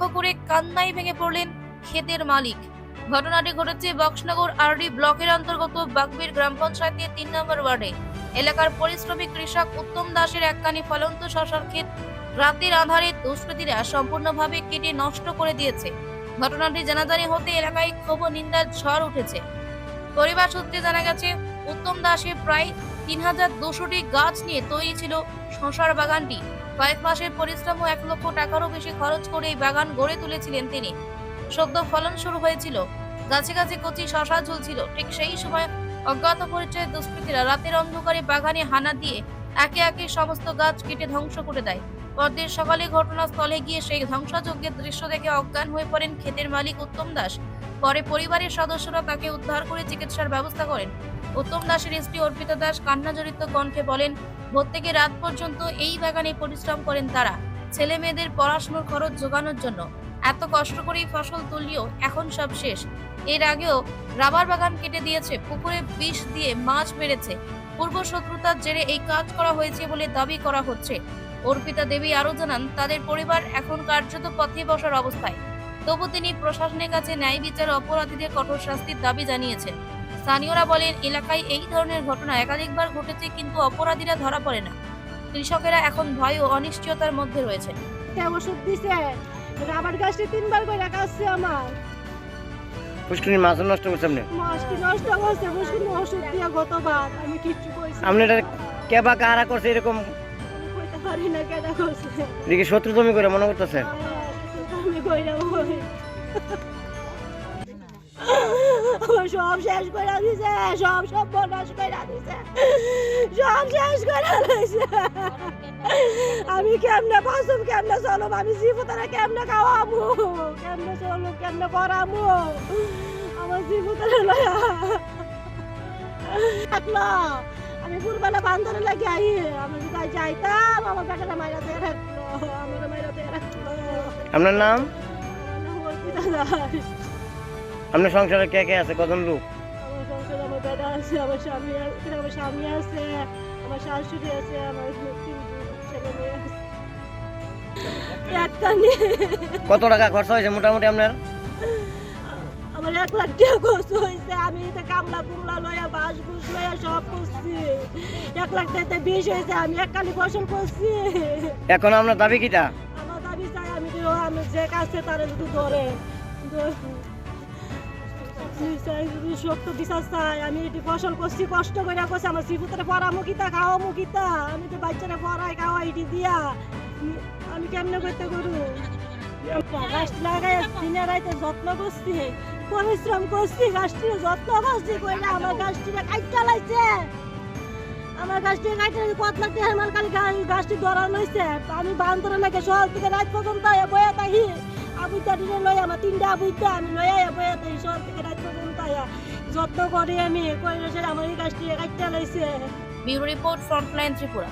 লক্ষ্য করে কান্নায় ভেঙে পড়লেন ক্ষেতের মালিক। ঘটনাটি ঘটেছে বক্সনগর আরডি ব্লকের অন্তর্গত বাগবির গ্রাম পঞ্চায়েতের তিন নম্বর ওয়ার্ডে। এলাকার পরিশ্রমী কৃষক উত্তম দাসের একখানি ফলন্ত শশার ক্ষেত রাতের আধারে দুষ্কৃতীরা সম্পূর্ণভাবে কেটে নষ্ট করে দিয়েছে। ঘটনাটি জানাজানি হতে এলাকায় ক্ষোভ নিন্দার ঝড় উঠেছে। পরিবার সূত্রে জানা গেছে, উত্তম দাসের প্রায় তিন হাজার দুশোটি গাছ নিয়ে তৈরি ছিল শশার বাগানটি। কয়েক মাসের পরিশ্রম ও এক লক্ষ টাকারও বেশি খরচ করে এই বাগান গড়ে তুলেছিলেন তিনি। সদ্য ফলন শুরু হয়েছিল। গাছে গাছে কচি শশা ঝুলছিল। ঠিক সেই সময় অজ্ঞাত পরিচয় দুষ্কৃতীরা রাতের অন্ধকারে বাগানে হানা দিয়ে একে একে সমস্ত গাছ কেটে ধ্বংস করে দেয়। পরদিন সকালে ঘটনাস্থলে গিয়ে সেই ধ্বংসযজ্ঞের দৃশ্য দেখে অজ্ঞান হয়ে পড়েন ক্ষেতের মালিক উত্তম দাস। পরে পরিবারের সদস্যরা তাকে উদ্ধার করে চিকিৎসার ব্যবস্থা করেন। উত্তম দাসের স্ত্রী অর্পিতা দাস কান্নাজড়িত কণ্ঠে বলেন ভোর থেকে রাত পর্যন্ত এই বাগানে পরিশ্রম করেন তারা। ছেলে মেয়েদের পড়াশোনার খরচ জোগানোর জন্য। এত কষ্ট করেই ফসল তুললেও এখন সব শেষ। এর আগেও রাবার বাগান কেটে দিয়েছে, পুকুরে বিষ দিয়ে মাছ মেরেছে। পূর্ব শত্রুতার জেরে এই কাজ করা হয়েছে বলে দাবি করা হচ্ছে। অর্পিতা দেবী আরও জানান, তাদের পরিবার এখন কার্যত পথে বসার অবস্থায়। তবু তিনি প্রশাসনের কাছে ন্যায় বিচার অপরাধীদের কঠোর শাস্তির দাবি জানিয়েছেন। স্থানীয়রা বলেন এলাকায় এই ধরনের ঘটনা একাধিকবার ঘটেছে কিন্তু অপরাধীরা ধরা পড়ে না। কৃষকেরা এখন ভয় ও অনিশ্চয়তার মধ্যে রয়েছে তে ওষুধ দিছে রাবার গাছটি তিনবার করে কাটছে আমার। মাছ নষ্ট করছে আপনি? মাছটি নষ্ট করছে বুঝলি ওষুধ দিয়ে গতবার আমি কিচ্ছু কইছি আপনি এটা কেবা কারা করছে এরকম? আমি কইতে পারি না কেন করছে। দেখি শত্রু তুমি করে মনে করতেছে। আমি কইরা বই আমার সব শেষ করে দিছে সব সব বনাশ করে দিছে সব শেষ করে দিছে। আমি কেমনে বাসুম কেমনে চলব আমি জীবতারা কেমনে খাওয়ামু কেমনে চলব কেমনে করামু আমার জীবতারা লয়া। থাকল আমি ভোরবেলা বান্ধরে লাগে আই আমি যদি যাইতাম আমার বেটারা মাইরা দিয়ে রাখল আমার মাইরা দিয়ে রাখল আপনার নাম? দাস। আপনার সংসারে কে কে আছে? কজন লোক? আমার সংসারে আমার বেটা আছে আমার স্বামী আছে আমার স্বামী আছে আমার শাশুড়ি আছে আমার তিন ছেলে মেয়ে আছে। একটা নিয়ে কত টাকা খরচা হয়েছে মোটামুটি আপনার? আমার এক লাখ টাকা খরচ হয়েছে আমি এতে কামলা কুমলা লয়া বাস ঘুষ লয়া সব করছি। এক লাখ টাকাতে বিষ হয়েছে আমি এককালি ফসল করছি। এখন আপনার দাবি কিটা? আমার দাবি চাই আমি আমি যে কাছে তারা যদি ধরে ধরে- সত্য বিচার চাই আমি এটি ফসল করছি, কষ্ট করে করছি। আমার শিশুতরে পড়া মুখিতা খাওয়া মুখিতা আমি তো বাচ্চারা পড়াই খাওয়া এটি দিয়া। আমি কেমনে করতে করু গাছ লাগাই দিনে রাইতে যত্ন করছি, পরিশ্রম করছি গাছটির যত্ন করছি কইলে আমার গাছটিরে কাইটা লাইছে। আমার গাছটি কাইটা কত লাখ টাকা আমার কালি গাছটি ধরানো হয়েছে আমি বান্দরে লাগে সকাল থেকে রাত পর্যন্ত বয়া তাহি আবুইতা দিলে লই আমার তিনটা আবুইতা আমি লই আয়া বয়া তাই সকাল থেকে পর্যন্ত যত্ন করে আমি, কইলে সে আমার এই গাছটি কাটতে লাইছে। Bureau report, frontline Tripura.